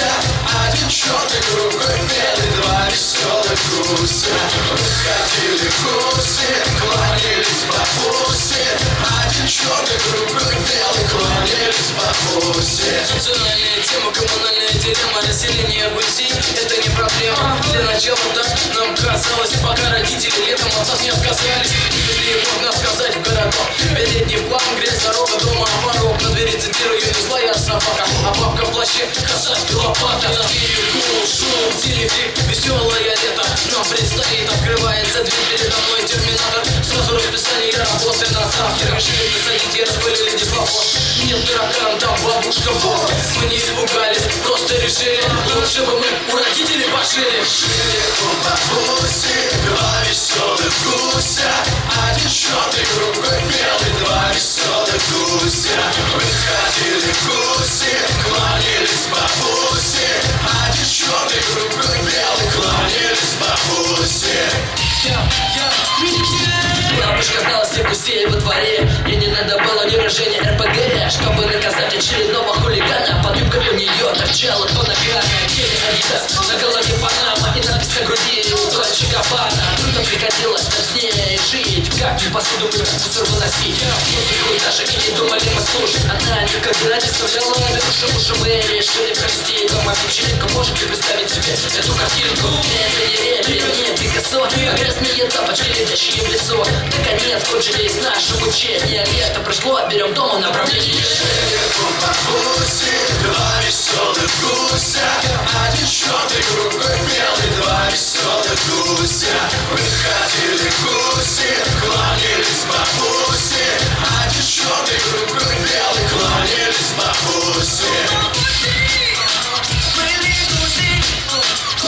гуся Один черный, другой белый Два веселых гуся Выходили гуси Клонились бабуси Один черный, другой белый Клонились бабуси Социальная тема, коммунальная дилемма Расселение гусей – это не проблема. Для начала так нам казалось Пока родители летом от нас не отказались. Их, можно сказать, в городок. Передний план, грязь, дорога, дома, порог. На двери цитирую, не злая собака. А бабка в плаще, коса и лопата. За дверью кул, шум, телефик, веселое лето. Нам предстоит, открывается дверь передо мной терминатор. Сразу расписание работы на ставке Решили посадить, я распылили диплофон Нет таракан, там бабушка босс Мы не испугались, просто решили Лучше бы мы у родителей пошили. Жили гуся Выходили гуси, клонились бабуси Один черный, другой белый, клонились бабуси Бабушка знала всех гусей во дворе. Ей не надо было ни выражения РПГ Чтобы наказать очередного хулигана. Под юбкой у нее торчала Гель Адидас, на голове Панама И надпись на груди Как посуду мы мусор выносить Музыку даже и не думали мы слушать Она никогда не вставляла на душу Уж мы решили простить Дома вечеринка, можете представить себе эту картинку. Это не репи, не Пикассо А грязные тапочки, летящие в лицо. Наконец кончились наши мучения Лето прошло, берем дома направление. Два веселых гуся. Один черный, другой белый,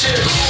Cheers.